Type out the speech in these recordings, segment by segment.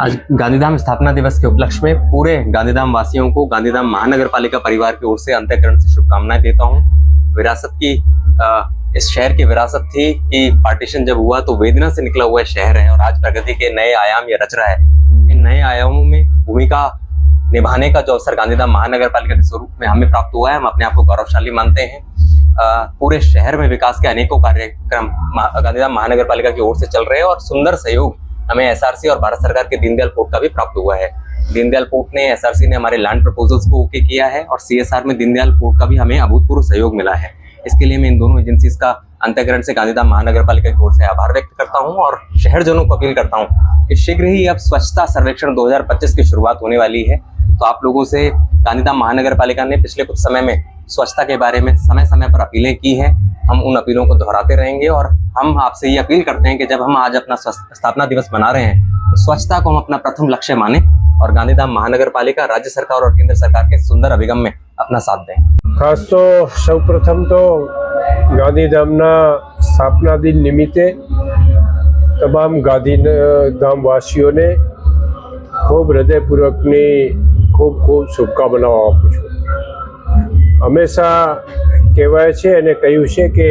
आज गांधीधाम स्थापना दिवस के उपलक्ष्य में पूरे गांधीधाम वासियों को गांधीधाम महानगर पालिका परिवार की ओर से अंत्यकरण से शुभकामनाएँ देता हूँ। विरासत की अ, इस शहर की विरासत थी कि पार्टीशन जब हुआ तो वेदना से निकला हुआ शहर है और आज प्रगति के नए आयाम ये रच रहा है। इन नए आयामों में भूमिका निभाने का जो अवसर गांधीधाम महानगर पालिका के स्वरूप में हमें प्राप्त हुआ है हम अपने आप को गौरवशाली मानते हैं। पूरे शहर में विकास के अनेकों कार्यक्रम गांधीधाम महानगर पालिका की ओर से चल रहे हैं और सुंदर सहयोग हमें एसआरसी और भारत सरकार के दीनदयाल पोर्ट का भी प्राप्त हुआ है। दीनदयाल पोर्ट ने एसआरसी ने हमारे लैंड प्रपोजल्स को ओके किया है और सीएसआर में दीनदयाल पोर्ट का भी हमें अभूतपूर्व सहयोग मिला है। इसके लिए मैं इन दोनों एजेंसीज का अंतकरण से गांधीधाम महानगर पालिका की ओर से आभार व्यक्त करता हूँ और शहरजनों को अपील करता हूँ कि शीघ्र ही अब स्वच्छता सर्वेक्षण 2025 की शुरुआत होने वाली है। तो आप लोगों से गांधीधाम महानगर पालिका ने पिछले कुछ समय में स्वच्छता के बारे में समय समय पर अपीलें की हैं हम उन अपीलों को दोहराते रहेंगे और हम आपसे ये अपील करते हैं कि जब हम आज अपना स्वस्थ- स्थापना दिवस मना रहे हैं तो स्वच्छता को हम अपना प्रथम लक्ष्य माने और गांधीधाम महानगर पालिका राज्य सरकार और केंद्र सरकार के सुंदर अभिगम में अपना साथ दें ખાસ તો સૌપ્રથમ તો ગાંધીધામના સ્થાપના દિન નિમિત્તે તમામ ગાંધીધામ વાસીઓને ખૂબ હૃદયપૂર્વકની ખૂબ ખૂબ શુભકામનાઓ આપું છું હંમેશા કહેવાય છે અને કહ્યું છે કે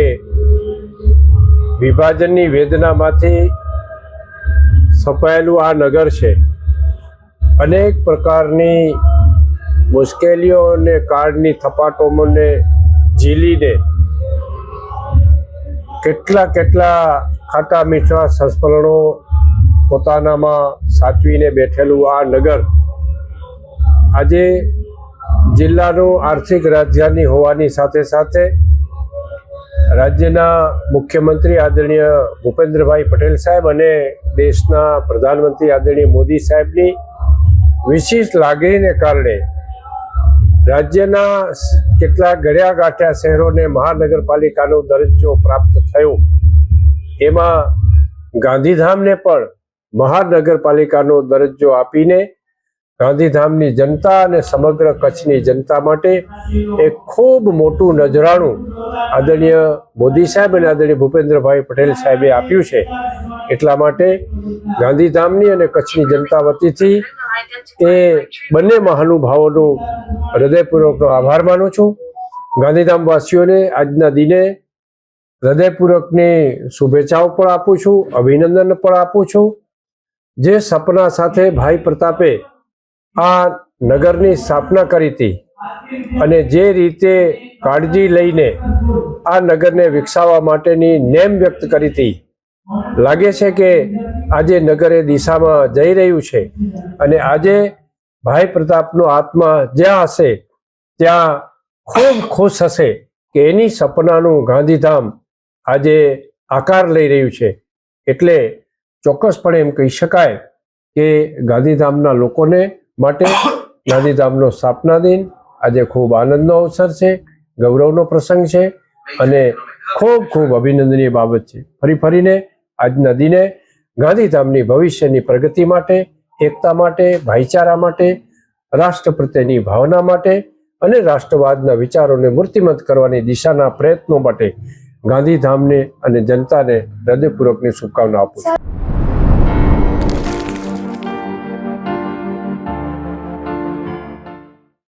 વિભાજનની વેદનામાંથી સપાયેલું આ નગર છે. અનેક પ્રકારની મુશ્કેલીઓ અને કાળની થપાટોને ઝીલીને કેટલા કેટલા ખાટા મીઠા સંસ્મરણો પોતાનામાં સાચવીને બેઠેલું આ નગર. આજે જિલ્લાનું આર્થિક રાજધાની હોવાની સાથે સાથે રાજ્યના મુખ્યમંત્રી આદરણીય ભૂપેન્દ્રભાઈ પટેલ સાહેબ અને દેશના પ્રધાનમંત્રી આદરણીય મોદી સાહેબની વિશેષ લાગણીને કારણે રાજ્યના કેટલાક ગળ્યા ગાંઠ્યા શહેરોને મહાનગરપાલિકાનો દરજ્જો પ્રાપ્ત થયો, એમાં ગાંધીધામને પણ મહાનગરપાલિકાનો દરજ્જો આપીને ગાંધીધામની જનતા અને સમગ્ર કચ્છની જનતા માટે એક ખૂબ મોટું નજરાણું આદરણીય મોદી સાહેબ અને આદરણીય ભૂપેન્દ્રભાઈ પટેલ સાહેબે આપ્યું છે. એટલા માટે ગાંધીધામની અને કચ્છની જનતા વતીથી એ બંને મહાનુભાવોનું હૃદયપૂર્વકનો આભાર માનું છું. ગાંધીધામ વાસીઓને આજના દિને હૃદયપૂર્વકની શુભેચ્છાઓ પણ આપું છું, અભિનંદન પણ આપું છું. જે સપના સાથે ભાઈ પ્રતાપે આ નગરની સ્થાપના કરી હતી અને જે રીતે કાળજી લઈને આ નગરને વિકસાવવા માટેની નેમ વ્યક્ત કરી હતી. લાગે છે કે આજે નગર એ દિશામાં જઈ રહ્યું છે અને આજે ભાઈ પ્રતાપનો આત્મા જ્યાં હશે, ત્યાં ખૂબ ખુશ હશે કે એની સપનાનું ગાંધીધામ આજે આકાર લઈ રહ્યું છે. એટલે ચોક્કસપણે એમ કહી શકાય કે ગાંધીધામના લોકોને માટે ગાંધીધામનો સ્થાપના દિન આજે ખૂબ આનંદનો અવસર છે, ગૌરવનો પ્રસંગ છે અને ખૂબ ખૂબ અભિનંદનીય બાબત છે. ફરી ફરીને આજના દિને ગાંધીધામની ભવિષ્યની પ્રગતિ માટે, એકતા માટે, ભાઈચારા માટે, રાષ્ટ્ર પ્રત્યેની ભાવના માટે અને રાષ્ટ્રવાદના વિચારોને મૂર્તિમંત કરવાની દિશાના પ્રયત્નો માટે ગાંધીધામને અને જનતાને હૃદયપૂર્વકની શુભકામના આપું છું.